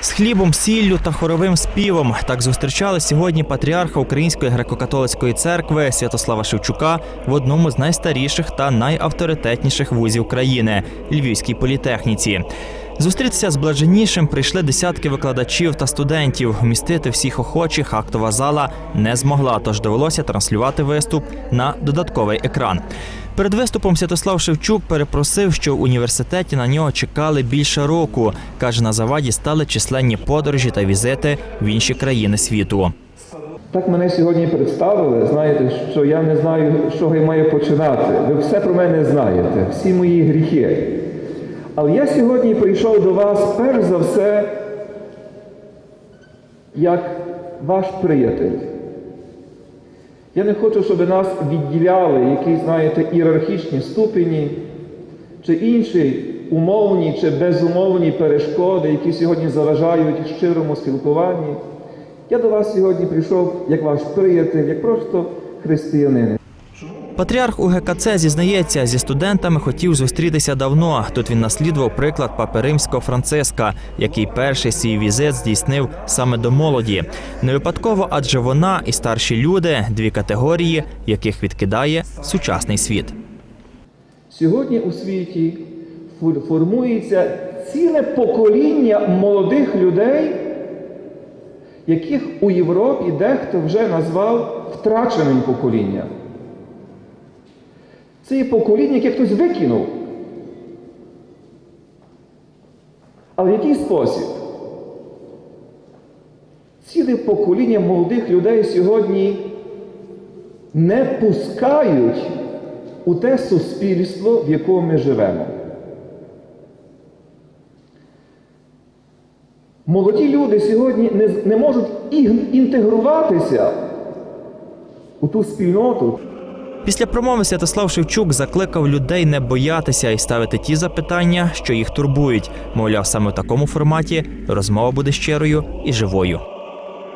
З хлібом, сіллю та хоровим співом так зустрічали сьогодні патріарха Української греко-католицької церкви Святослава Шевчука в одному з найстаріших та найавторитетніших вузів країни Львівській політехніці. Зустрітися з блаженнішим прийшли десятки викладачів та студентів. Вмістити всіх охочих актова зала не змогла, тож довелося транслювати виступ на додатковий екран. Перед виступом Святослав Шевчук перепросив, що в університеті на нього чекали більше року. Каже, на заваді стали численні подорожі та візити в інші країни світу. Так мене сьогодні представили. Знаєте, що я не знаю, з чого я маю починати. Ви все про мене знаєте, всі мої гріхи. Але я сьогодні прийшов до вас перш за все як ваш приятель. Я не хочу, щоб нас відділяли якісь, знаєте, ієрархічні ступені чи інші умовні чи безумовні перешкоди, які сьогодні заважають щирому спілкуванні. Я до вас сьогодні прийшов як ваш приятель, як просто християнин. Патріарх УГКЦ зізнається, зі студентами хотів зустрітися давно. Тут він наслідував приклад папи римського Франциска, який перший свій візит здійснив саме до молоді. Не випадково, адже вона і старші люди дві категорії, яких відкидає сучасний світ. Сьогодні у світі фор- формується ціле покоління молодих людей, яких у Європі дехто вже назвав втраченим поколінням. Це є покоління, яке хтось викинув. Але в який спосіб? Ціле покоління молодих людей сьогодні не пускають у те суспільство, в якому ми живемо. Молоді люди сьогодні не, не можуть інтегруватися у ту спільноту. Після промови Святослав Шевчук закликав людей не боятися і ставити ті запитання, що їх турбують. Мовляв, саме в такому форматі розмова буде щирою і живою.